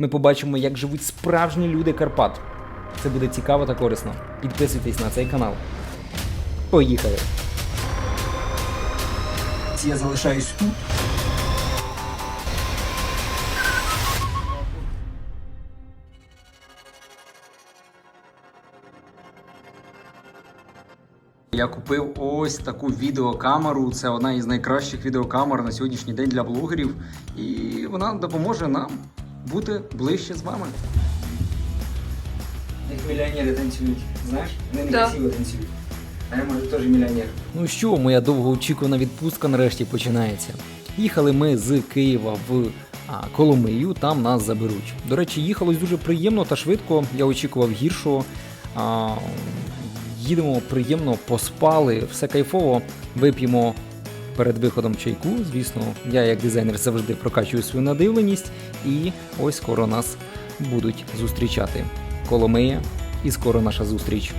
Ми побачимо, як живуть справжні люди Карпат. Це буде цікаво та корисно. Підписуйтесь на цей канал. Поїхали! Я залишаюсь тут. Я купив ось таку відеокамеру. Це одна із найкращих відеокамер на сьогоднішній день для блогерів. І вона допоможе нам бути ближче з вами. Як мільйонери танцюють, знаєш? Вони Да. красиво танцюють. А я може теж мільйонер. Ну що, моя довгоочікувана відпустка нарешті починається. Їхали ми з Києва в а, Коломию, там нас заберуть. До речі, їхалось дуже приємно та швидко. Я очікував гіршого. А, їдемо приємно, поспали, все кайфово, вип'ємо перед виходом чайку. Звісно, я як дизайнер завжди прокачую свою надивленість, і ось скоро нас будуть зустрічати. Коломия, і скоро наша зустріч.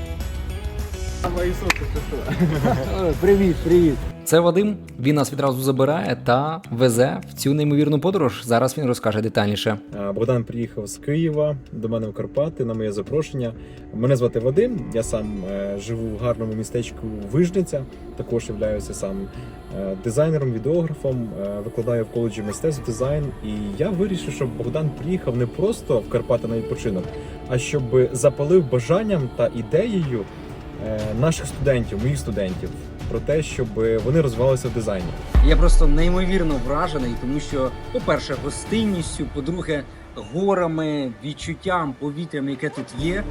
Привіт, привіт. Це Вадим. Він нас відразу забирає та везе в цю неймовірну подорож. Зараз він розкаже детальніше. Богдан приїхав з Києва до мене в Карпати на моє запрошення. Мене звати Вадим. Я сам е, живу в гарному містечку Вижниця. Також являюся сам е, дизайнером, відеографом, е, викладаю в коледжі мистецтв дизайн. І я вирішив, щоб Богдан приїхав не просто в Карпати на відпочинок, а щоб запалив бажанням та ідеєю е, наших студентів, моїх студентів, про те, щоб вони розвивалися в дизайні. Я просто неймовірно вражений, тому що, по-перше, гостинністю, по-друге, горами, відчуттям, повітрям, яке тут є,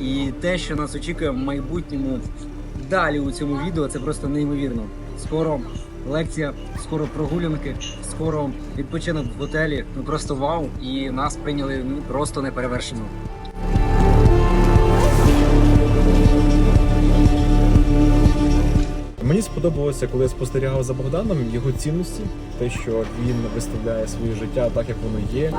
і те, що нас очікує в майбутньому далі у цьому відео, це просто неймовірно. Скоро лекція, скоро прогулянки, скоро відпочинок в готелі. Ну просто вау! І нас прийняли ну просто неперевершено. Сподобалося, коли я спостерігав за Богданом його цінності, те, що він виставляє своє життя так, як воно є.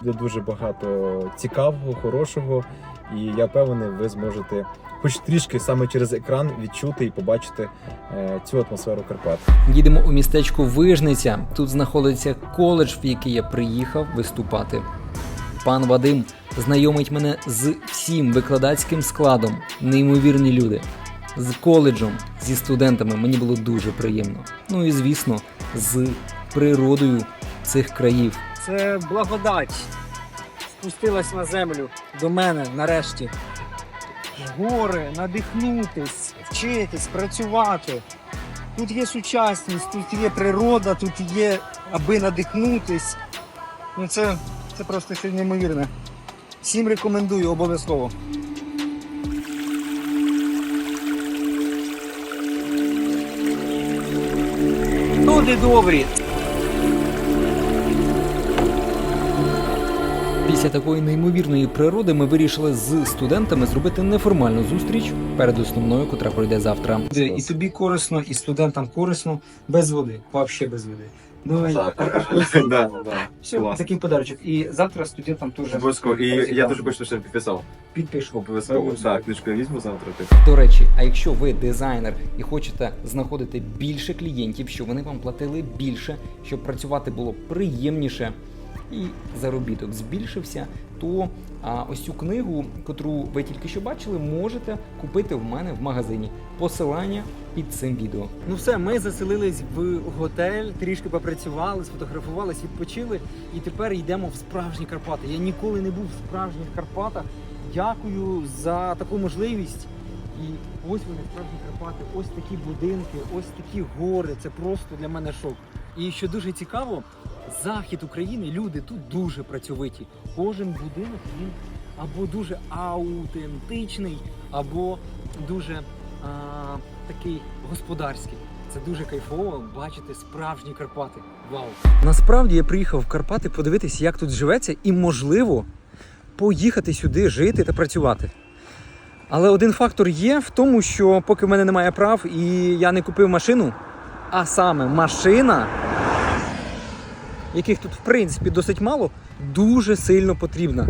Де дуже багато цікавого, хорошого, і я впевнений, ви зможете хоч трішки саме через екран відчути і побачити е, цю атмосферу Карпат. Їдемо у містечко Вижниця. Тут знаходиться коледж, в який я приїхав виступати. Пан Вадим знайомить мене з всім викладацьким складом. Неймовірні люди. З коледжем, зі студентами мені було дуже приємно. Ну і звісно, з природою цих країв. Це благодать спустилась на землю до мене нарешті. Гори, надихнутись, вчитись, працювати. Тут є сучасність, тут є природа, тут є аби надихнутись. Ну це, це просто щось неймовірне. Всім рекомендую обов'язково. Люди добрі, Після такої неймовірної природи ми вирішили з студентами зробити неформальну зустріч перед основною, котра пройде завтра. І тобі корисно, і студентам корисно, без води, взагалі без води. Да, да. Все, такий подарочок. І завтра студентам теж Обов'язково. І я дуже хочу, щоб підписав. підпишу. Обов'язково. Так, книжку я візьму завтра. До речі, а якщо ви дизайнер і хочете знаходити більше клієнтів, щоб вони вам платили більше, щоб працювати було приємніше і заробіток збільшився, то ось цю книгу, котру ви тільки що бачили, можете купити в мене в магазині. Посилання під цим відео. Ну все, ми заселились в готель, трішки попрацювали, сфотографувались, відпочили, і тепер йдемо в справжні Карпати. Я ніколи не був в справжніх Карпатах. Дякую за таку можливість. І ось вони справжні Карпати, ось такі будинки, ось такі гори. Це просто для мене шок. І що дуже цікаво, захід України, люди тут дуже працьовиті. Кожен будинок він або дуже аутентичний, або дуже а, такий господарський. Це дуже кайфово бачити справжні Карпати. Вау! Насправді я приїхав в Карпати подивитися, як тут живеться, і можливо поїхати сюди жити та працювати. Але один фактор є в тому, що поки в мене немає прав і я не купив машину, а саме машина, яких тут в принципі досить мало, дуже сильно потрібна.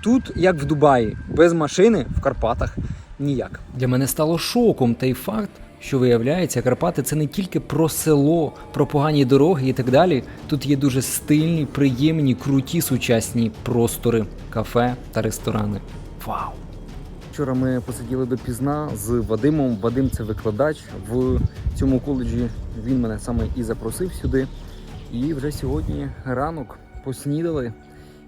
тут, як в Дубаї, без машини в Карпатах ніяк. Для мене стало шоком той факт, що виявляється, Карпати це не тільки про село, про погані дороги і так далі. Тут є дуже стильні, приємні, круті сучасні простори, кафе та ресторани. Вау! Вчора ми посиділи допізна з Вадимом. Вадим це викладач в цьому коледжі. Він мене саме і запросив сюди. І вже сьогодні ранок поснідали.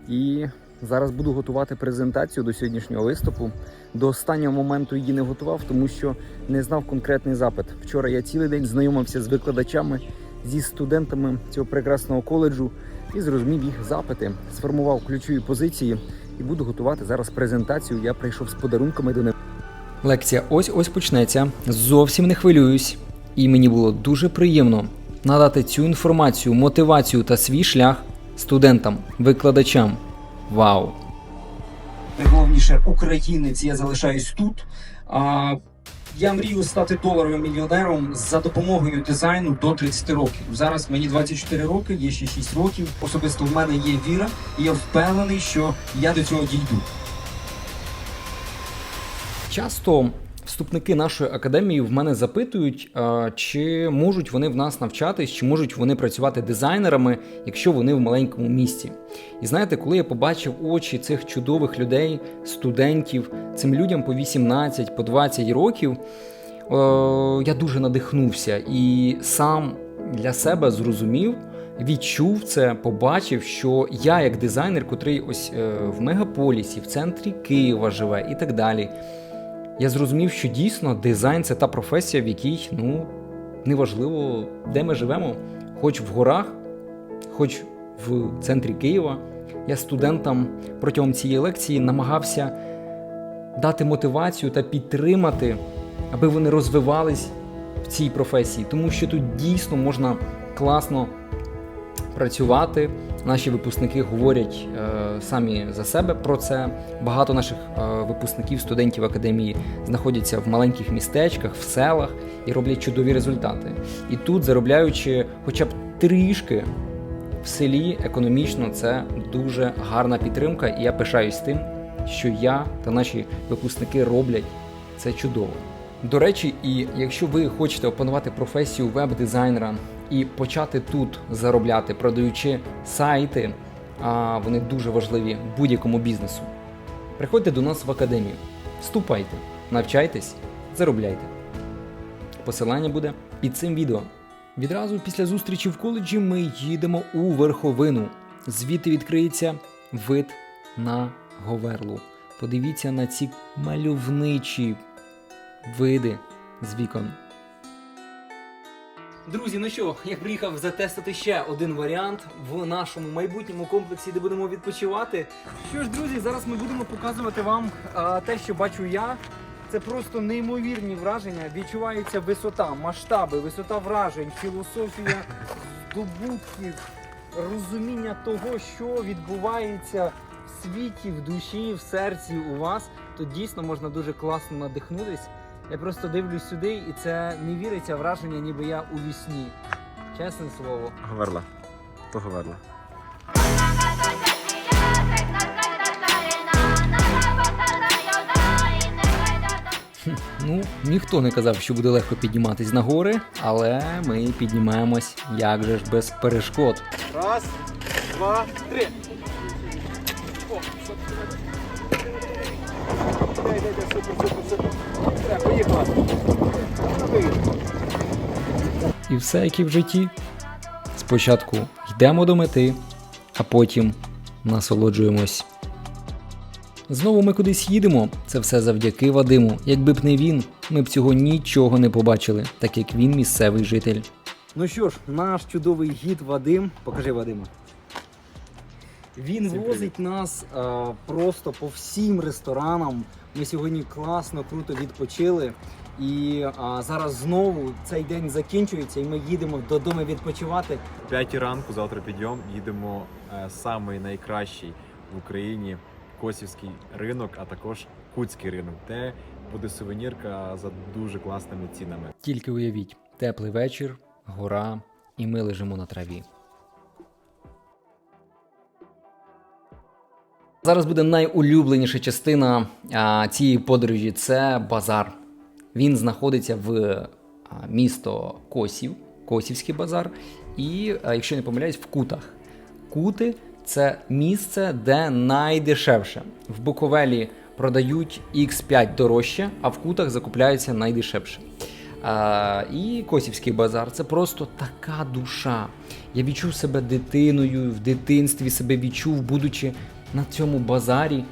І зараз буду готувати презентацію до сьогоднішнього виступу. До останнього моменту її не готував, тому що не знав конкретний запит. Вчора я цілий день знайомився з викладачами, зі студентами цього прекрасного коледжу і зрозумів їх запити, сформував ключові позиції і буду готувати зараз презентацію. Я прийшов з подарунками до них. Лекція ось ось почнеться. Зовсім не хвилююсь. І мені було дуже приємно надати цю інформацію, мотивацію та свій шлях студентам, викладачам. Вау! найголовніше українець, я залишаюсь тут. А, я мрію стати доларовим мільйонером за допомогою дизайну до 30 років. Зараз мені 24 роки, є ще 6 років. Особисто в мене є віра, і я впевнений, що я до цього дійду. Часто вступники нашої академії в мене запитують, чи можуть вони в нас навчатись, чи можуть вони працювати дизайнерами, якщо вони в маленькому місті. І знаєте, коли я побачив очі цих чудових людей, студентів, цим людям по 18, по 20 років, я дуже надихнувся і сам для себе зрозумів. Відчув це, побачив, що я, як дизайнер, котрий ось е, в мегаполісі, в центрі Києва живе і так далі, я зрозумів, що дійсно дизайн це та професія, в якій ну неважливо, де ми живемо, хоч в горах, хоч в центрі Києва. Я студентам протягом цієї лекції намагався дати мотивацію та підтримати, аби вони розвивались в цій професії, тому що тут дійсно можна класно працювати. Наші випускники говорять е, самі за себе про це. Багато наших е, випускників, студентів академії знаходяться в маленьких містечках, в селах і роблять чудові результати. І тут, заробляючи хоча б трішки в селі економічно, це дуже гарна підтримка, і я пишаюсь тим, що я та наші випускники роблять це чудово. До речі, і якщо ви хочете опанувати професію веб-дизайнера і почати тут заробляти, продаючи сайти, а вони дуже важливі будь-якому бізнесу, приходьте до нас в академію, вступайте, навчайтесь, заробляйте. Посилання буде під цим відео. Відразу після зустрічі в коледжі ми їдемо у верховину. Звідти відкриється вид на Говерлу. Подивіться на ці мальовничі види з вікон. Друзі, ну що, я приїхав затестити ще один варіант в нашому майбутньому комплексі, де будемо відпочивати. Що ж, друзі, зараз ми будемо показувати вам а, те, що бачу я. Це просто неймовірні враження. Відчувається висота, масштаби, висота вражень, філософія здобутків, розуміння того, що відбувається в світі, в душі, в серці у вас. Тут дійсно можна дуже класно надихнутись. Я просто дивлюсь сюди, і це не віриться враження, ніби я у вісні. Чесне слово. Говерла. То говерла. Ну, ніхто не казав, що буде легко підніматись на гори, але ми піднімаємось як же ж без перешкод. Раз, два, три. І все, як і в житті. Спочатку йдемо до мети, а потім насолоджуємось. Знову ми кудись їдемо. Це все завдяки Вадиму. Якби б не він, ми б цього нічого не побачили, так як він місцевий житель. Ну що ж, наш чудовий гід Вадим. Покажи Вадима. Він Всім возить нас е, просто по всім ресторанам. Ми сьогодні класно, круто відпочили. І а, зараз знову цей день закінчується, і ми їдемо додому відпочивати. П'ятій ранку, завтра підйом, їдемо е, самий найкращий в Україні Косівський ринок, а також Куцький ринок, де буде сувенірка за дуже класними цінами. Тільки уявіть, теплий вечір, гора, і ми лежимо на траві. Зараз буде найулюбленіша частина а, цієї подорожі це базар. Він знаходиться в місто Косів, Косівський базар, і, якщо не помиляюсь, в Кутах. Кути це місце, де найдешевше. В Буковелі продають X5 дорожче, а в кутах закупляються найдешевше. А, і Косівський базар це просто така душа. Я відчув себе дитиною, в дитинстві себе відчув, будучи на цьому базарі.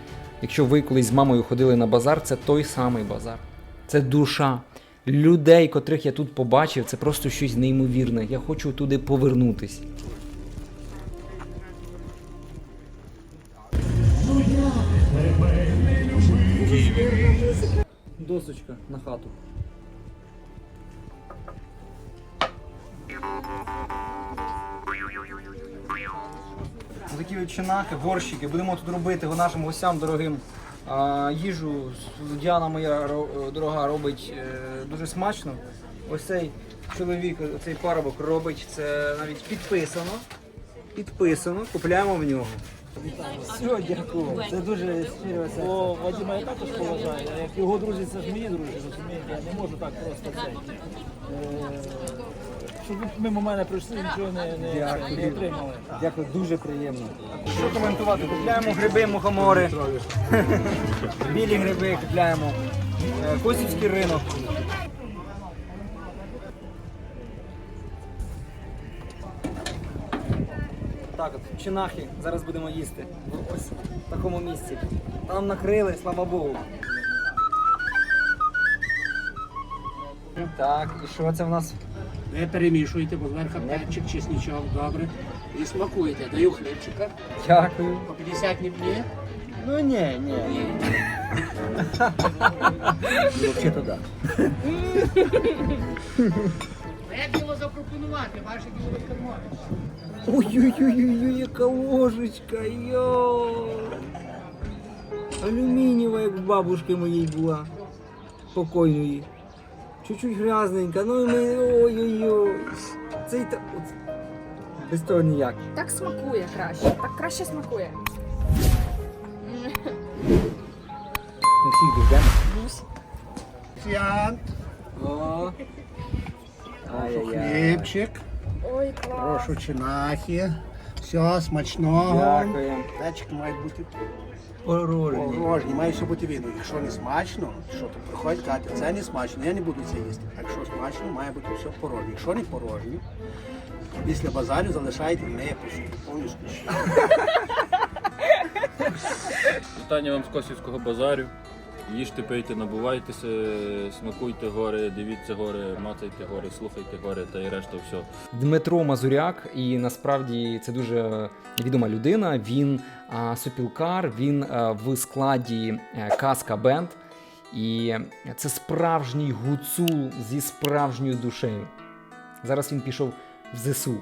Якщо ви колись з мамою ходили на базар, це той самий базар. Це душа. Людей, котрих я тут побачив, це просто щось неймовірне. Я хочу туди повернутись. Досочка на хату. Такі от чинахи, борщики. Будемо тут робити нашим гостям дорогим. А, їжу Діана моя дорога робить е, дуже смачно. Ось цей чоловік, цей парубок робить це навіть підписано. Підписано, купляємо в нього. Все, дякую. Це дуже щиро. О, Вадима я також поважаю. Як його друзі, це ж мої друзі, розумієте? Я не можу так просто це. Щоб ви мимо мене прийшли, нічого не, не, Дякую. не отримали. Дякую, дуже приємно. Що коментувати? Купляємо гриби, мухомори. Білі гриби купляємо. Е, Косівський ринок. Так, от, чинахи, зараз будемо їсти. Ось в такому місці. Там накрили, слава Богу. Так, і що це в нас? Ви перемішуєте, бо зверху перчик, чесничок, добре. І смакуєте. Даю хлібчика. Дякую. По 50 не б'є. Ну ні, ні. Взагалі то да. Як його запропонувати? Ваше діло кермове. Ой-ой-ой, яка ложечка, йо. Алюмінієва, як в бабушки моїй була. Покойної. Чуть-чуть грязненька, ну і ми. Ой-ой-ой. Цей та. от- Без того ніяк. Так смакує краще. Так краще смакує. Ми всіх дійдемо. Фіан, О. Ай-яй-яй. хлібчик, Ой, клас. прошу чинахи. Все, смачного. Дякую. Печик має бути Порожні. порожній, має все бути видно. Якщо не смачно, що то приходять, кажуть, це не смачно, я не буду це їсти. А якщо смачно, має бути все порожнє. Якщо не порожнє, після базарю залишаєте не пусту, повністю. Питання вам з Косівського базарю. Їжте, пийте, набувайтеся, смакуйте гори, дивіться гори, мацайте гори, слухайте гори та і решта все. Дмитро Мазуряк, і насправді це дуже відома людина. Він а, сопілкар, він а, в складі е, Каска Бенд. І це справжній гуцул зі справжньою душею. Зараз він пішов в ЗСУ.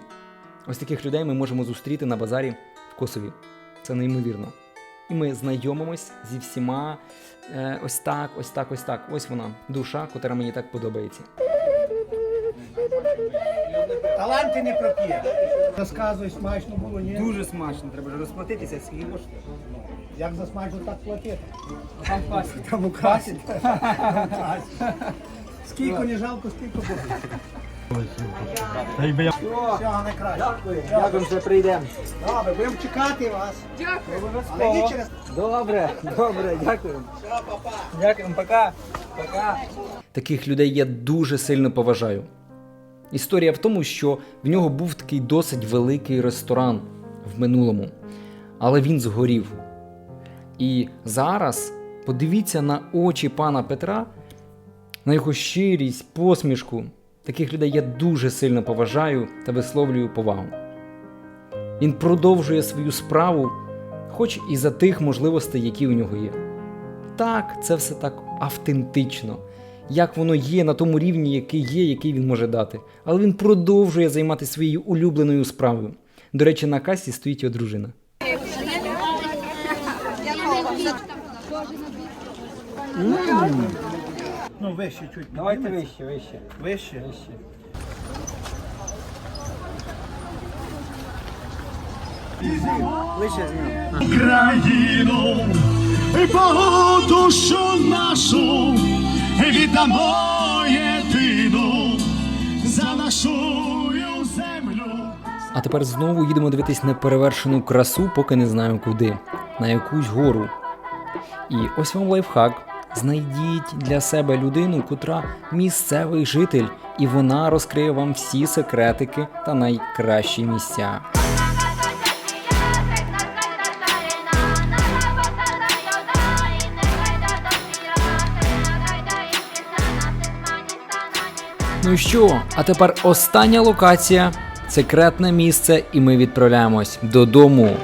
Ось таких людей ми можемо зустріти на базарі в Косові. Це неймовірно. І ми знайомимось зі всіма е, ось так, ось так, ось так. Ось вона, душа, котра мені так подобається. Таланти не проп'є. Розказуй, смачно було, ні? Дуже смачно, треба ж розплатитися, скільки коштує. Як за смачно, так платити. Там пасі, там у касі. Скільки не жалко, скільки буде. Всього найкраще. Дякую, дякую, що прийдемо. Добре, будемо чекати вас. Дякую. Але через Добре, добре, дякую. Дякую, пока. Пока. Таких людей я дуже сильно поважаю. Історія в тому, що в нього був такий досить великий ресторан в минулому, але він згорів. І зараз подивіться на очі пана Петра, на його щирість, посмішку. Таких людей я дуже сильно поважаю та висловлюю повагу. Він продовжує свою справу, хоч і за тих можливостей, які у нього є. Так, це все так автентично, як воно є на тому рівні, який є, який він може дати. Але він продовжує займатися своєю улюбленою справою. До речі, на касі стоїть його дружина. Ну, вище чуть. Давайте вище, вище. Вище. Вище. Лише зняв. країну, Богу душу нашу, віддамо єдину за нашу землю. А тепер знову їдемо дивитись неперевершену красу, поки не знаємо куди, на якусь гору. І ось вам лайфхак. Знайдіть для себе людину, котра місцевий житель, і вона розкриє вам всі секретики та найкращі місця. Ну що, а тепер остання локація, секретне місце, і ми відправляємось додому.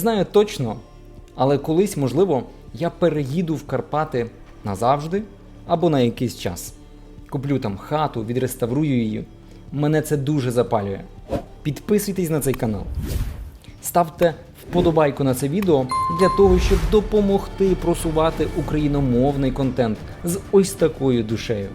Знаю точно, але колись, можливо, я переїду в Карпати назавжди або на якийсь час. Куплю там хату, відреставрую її. Мене це дуже запалює. Підписуйтесь на цей канал. Ставте вподобайку на це відео для того, щоб допомогти просувати україномовний контент з ось такою душею.